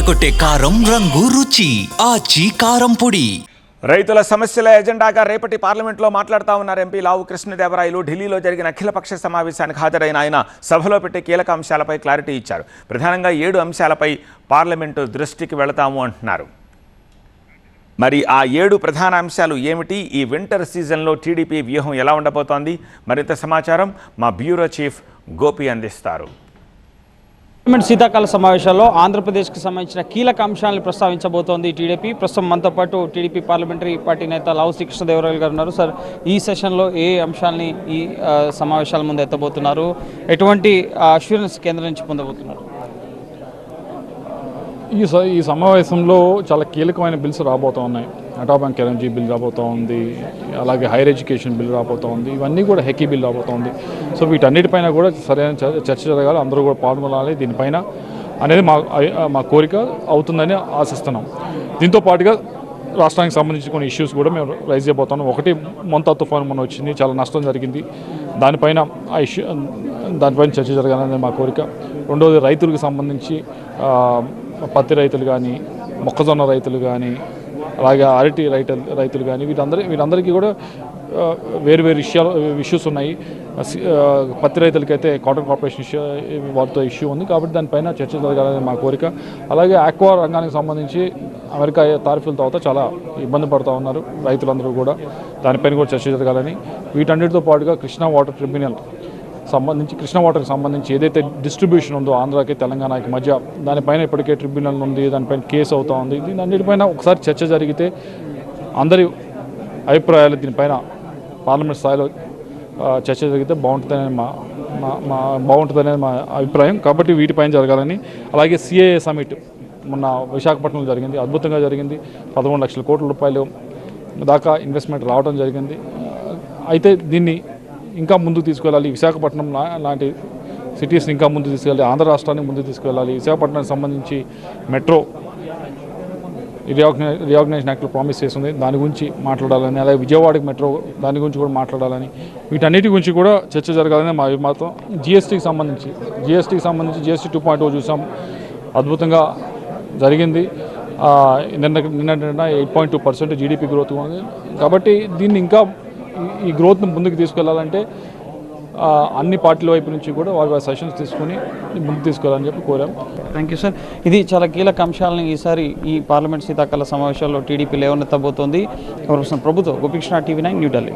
అదరగొట్టే కారం రంగు రుచి ఆచి కారం పొడి. రైతుల సమస్యల ఎజెండాగా రేపటి పార్లమెంట్లో మాట్లాడుతా ఉన్నారు ఎంపీ లావు కృష్ణదేవరాయలు. ఢిల్లీలో జరిగిన అఖిలపక్ష సమావేశానికి హాజరైన ఆయన సభలో పెట్టే కీలక అంశాలపై క్లారిటీ ఇచ్చారు. ప్రధానంగా ఏడు అంశాలపై పార్లమెంటు దృష్టికి వెళతాము అంటున్నారు. మరి ఆ ఏడు ప్రధాన అంశాలు ఏమిటి? ఈ వింటర్ సీజన్లో టీడీపీ వ్యూహం ఎలా ఉండబోతోంది? మరింత సమాచారం మా బ్యూరో చీఫ్ గోపి అందిస్తారు. పార్లమెంట్ శీతాకాల సమావేశాల్లో ఆంధ్రప్రదేశ్కి సంబంధించిన కీలక అంశాలను ప్రస్తావించబోతోంది టీడీపీ. ప్రస్తుతం మనతో పాటు టీడీపీ పార్లమెంటరీ పార్టీ నేత లావు శ్రీకృష్ణదేవరాయలు గారు ఉన్నారు. సార్ ఈ సెషన్లో ఏ అంశాలని ఈ సమావేశాల ముందు ఎత్తబోతున్నారు? ఎటువంటి అష్యూరెన్స్ కేంద్రం నుంచి పొందబోతున్నారు? ఈ ఈ సమావేశంలో చాలా కీలకమైన బిల్స్ రాబోతున్నాయి. ఉన్నాయి బ్యాంక్ ఎనర్జీ బిల్ రాబోతూ ఉంది అలాగే హైయర్ ఎడ్యుకేషన్ బిల్ రాబోతూ ఉంది ఇవన్నీ కూడా హెకీ బిల్ రాబోతూ ఉంది. సో వీటన్నిటిపైన కూడా సరైన చ- చర్చ జరగాలి అందరూ కూడా పాల్గొనాలి దీనిపైన అనేది మా మా కోరిక అవుతుందని ఆశిస్తున్నాం. దీంతో పాటుగా రాష్ట్రానికి సంబంధించి కొన్ని ఇష్యూస్ కూడా మేము రైజ్ చేయబోతున్నాం. ఒకటి మొంతా తుఫాను మొన్న వచ్చింది చాలా నష్టం జరిగింది. దానిపైన ఆ ఇష్యూ దానిపైన చర్చ జరగాలనేది మా కోరిక. రెండవది రైతులకు సంబంధించి పత్తి రైతులు కానీ మొక్కజొన్న రైతులు కానీ అలాగే అరటి రైతులు రైతులు కానీ వీరందరి వీరందరికీ కూడా వేరు వేరు విషయాలు ఇష్యూస్ ఉన్నాయి. పత్తి రైతులకైతే కాటన్ కార్పొరేషన్ ఇష్యూ వాటితో ఇష్యూ ఉంది కాబట్టి దానిపైన చర్చ జరగాలని మా కోరిక. అలాగే ఆక్వా రంగానికి సంబంధించి అమెరికా తారీఫుల తర్వాత చాలా ఇబ్బంది పడుతూ ఉన్నారు రైతులందరూ కూడా. దానిపైన కూడా చర్చ జరగాలని. వీటన్నిటితో పాటుగా కృష్ణా వాటర్ ట్రిబ్యునల్ సంబంధించి కృష్ణ వాటర్కి సంబంధించి ఏదైతే డిస్ట్రిబ్యూషన్ ఉందో ఆంధ్రాకి తెలంగాణకి మధ్య దానిపైన ఇప్పటికే ట్రిబ్యునల్ ఉంది దానిపైన కేసు అవుతా ఉంది. దీని అన్నిటిపైన ఒకసారి చర్చ జరిగితే అందరి అభిప్రాయాలు దీనిపైన పార్లమెంట్ స్థాయిలో చర్చ జరిగితే బాగుంటుందని మా మా మా బాగుంటుందనేది మా అభిప్రాయం. కాబట్టి వీటిపైన జరగాలని అలాగే సిఏఏ సమిట్ మొన్న విశాఖపట్నంలో జరిగింది అద్భుతంగా జరిగింది. పదమూడు లక్షల కోట్ల రూపాయలు దాకా ఇన్వెస్ట్మెంట్ రావడం జరిగింది. అయితే దీన్ని ఇంకా ముందుకు తీసుకెళ్ళాలి విశాఖపట్నం లాంటి సిటీస్ని ఇంకా ముందు తీసుకెళ్ళాలి. ఆంధ్ర రాష్ట్రాన్ని ముందు తీసుకెళ్ళాలి విశాఖపట్నానికి సంబంధించి మెట్రో రియాగ్నై రియాగ్నైజేషన్ యాక్ట్లో ప్రామిస్ చేస్తుంది. దాని గురించి మాట్లాడాలని అలాగే విజయవాడకి మెట్రో దాని గురించి కూడా మాట్లాడాలని. వీటన్నిటి గురించి కూడా చర్చ జరగాలని మా మాత్రం జిఎస్టీకి సంబంధించి జిఎస్టీకి సంబంధించి జిఎస్టీ టూ పాయింట్ చూసాం. అద్భుతంగా జరిగింది. ఆ, నిన్న నిన్న eight point two percent GDP growth ఉంది. కాబట్టి దీన్ని ఇంకా ఈ- గ్రోత్ను ముందుకు తీసుకెళ్ళాలంటే అన్ని పార్టీల వైపు నుంచి కూడా వారి వారి సెషన్స్ తీసుకుని ముందుకు తీసుకెళ్ళాలని చెప్పి కోరాం. థ్యాంక్ యూ సార్ ఇది చాలా కీలక అంశాలను ఈసారి ఈ పార్లమెంట్ శీతాకాల సమావేశాల్లో టీడీపీ లేవనెత్తబోతోంది. ప్రభుత్వం ప్రభుత్వం గోపికృష్ణ టీవీ నైన్ న్యూఢిల్లీ